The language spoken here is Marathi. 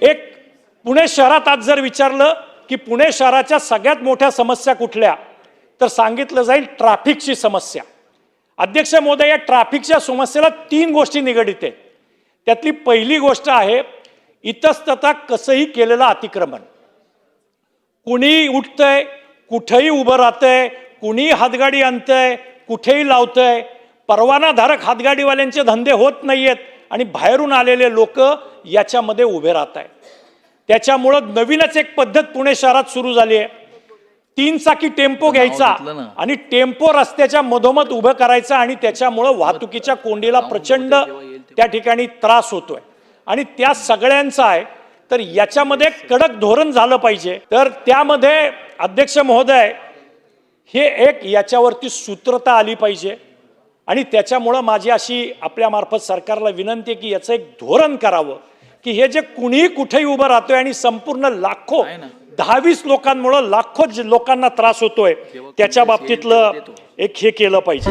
एक पुणे शहरात आज जर विचारलं की पुणे शहराच्या सगळ्यात मोठ्या समस्या कुठल्या तर सांगितलं जाईल ट्रॅफिकची समस्या. अध्यक्ष महोदय या ट्रॅफिकच्या समस्येला तीन गोष्टी निगडित आहेत. त्यातली पहिली गोष्ट आहे इतस्तता कसंही केलेलं अतिक्रमण. कुणी उठतंय कुठेही उभं राहतंय कुणी हातगाडी आणतंय कुठेही लावतंय परवानाधारक हातगाडीवाल्यांचे धंदे होत नाही आहेत आणि बाहेरून आलेले लोक याच्यामध्ये उभे राहत आहेत. त्याच्यामुळं नवीनच एक पद्धत पुणे शहरात सुरू झाली आहे. तीन चाकी टेम्पो घ्यायचा. आणि टेम्पो रस्त्याच्या मधोमध उभं करायचा आणि त्याच्यामुळं वाहतुकीच्या कोंडीला प्रचंड त्या ठिकाणी त्रास होतोय. आणि त्या सगळ्यांचा आहे. तर याच्यामध्ये कडक धोरण झालं पाहिजे. तर त्यामध्ये अध्यक्ष महोदय हे एक याच्यावरती सूत्रता आली पाहिजे. आणि त्याच्यामुळं माझी अशी आपल्यामार्फत सरकारला विनंती आहे की याचं एक धोरण करावं. की हे जे कुणीही कुठेही उभं राहतोय आणि संपूर्ण लाखो. दहावीस लोकांमुळं लाखो लोकांना त्रास होतोय त्याच्या बाबतीतलं एक हे केलं पाहिजे.